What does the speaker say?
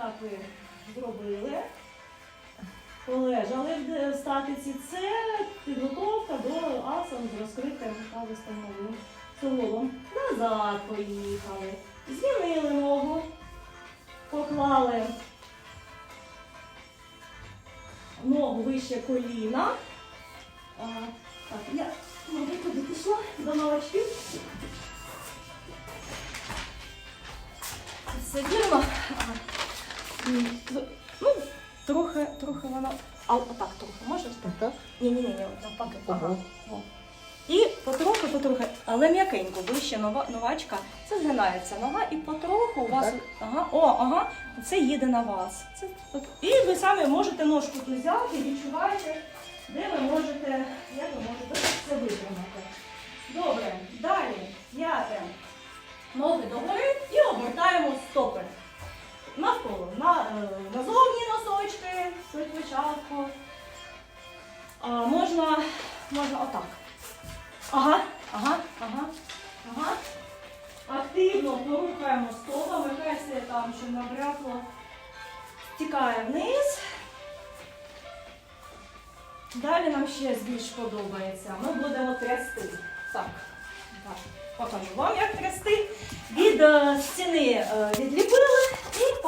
Отак ви зробили. Полежали в статиці. Це підготовка до асан з розкритим та вистановленим суглобом. Назад поїхали. Змінили ногу. Поклали ногу вище коліна. А, так, я мабуть, туди пішла до новачків. Все вірно. Ну, трохи, трохи воно. А отак трохи можеш? Так? Ні, ні, навпаки. Ага. О. І потроху, потроху, але м'якенько, вище нова, новачка, це згинається нога і потроху у вас. Так. Ага, о, ага, це їде на вас. Це, от. і ви самі можете ножку тут взяти, відчуваєте, де ви можете, як ви можете це витримати. Добре, далі п'яте. Ноги догори і обертаємо стопи. Спочатку. А, можна, можна отак. Ага, ага, ага, ага. Активно порухаємо стопами, хай все там, що набрякло, стікає вниз. Далі нам ще більш подобається. Ми будемо трясти. Так, так. Покажу вам, як трясти. Від е, стіни е, відліпили